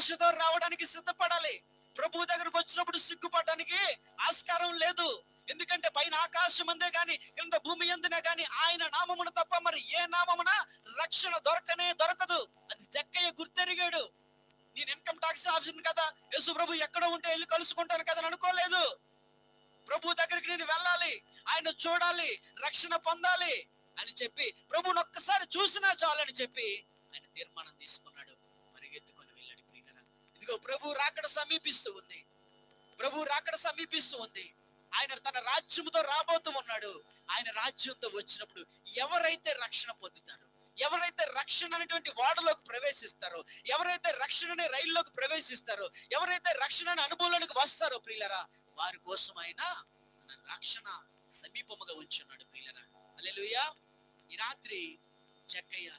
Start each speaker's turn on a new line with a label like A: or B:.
A: ఆశతో రావడానికి సిద్ధపడాలి. ప్రభు దగ్గరకు వచ్చినప్పుడు సిగ్గుపడడానికి ఆస్కారం లేదు. ఎందుకంటే పైన ఆకాశం అందే గాని కింద భూమి ఎందునే గాని ఆయన నామమున తప్ప మరి ఏ నామమున రక్షణ దొరకనే దొరకదు. అది జక్కయ్య గుర్తెరిగాడు. నేను ఇన్కమ్ ట్యాక్స్ ఆఫీసర్ కదా యేసు ప్రభు ఎక్కడ ఉంటే వెళ్ళి కలుసుకుంటాను కదా అని అనుకోలేదు. ప్రభు దగ్గరికి నేను వెళ్ళాలి. ఆయన చూడాలి రక్షణ పొందాలి అని చెప్పి ప్రభుని ఒక్కసారి చూసినా చాలని చెప్పి ఆయన తీర్మానం ప్రభు రాకడ సమీపిస్తూ ఉంది. ప్రభు రాకడ సమీపిస్తూ ఉంది. ఆయన తన రాజ్యముతో రాబోతూ ఉన్నాడు. ఆయన రాజ్యంతో వచ్చినప్పుడు ఎవరైతే రక్షణ పొందుతారు? ఎవరైతే రక్షణ అనేటువంటి వాడలోకి ప్రవేశిస్తారో? ఎవరైతే రక్షణ అనే రైల్లోకి ప్రవేశిస్తారో? ఎవరైతే రక్షణ అనే అనుభవంలోకి వస్తారో ప్రియులరా? వారి కోసం ఆయన తన రక్షణ సమీపముగా ఉంచున్నాడు ప్రియులరా. అల్లెలుయా ఈ రాత్రి చెక్కయ్య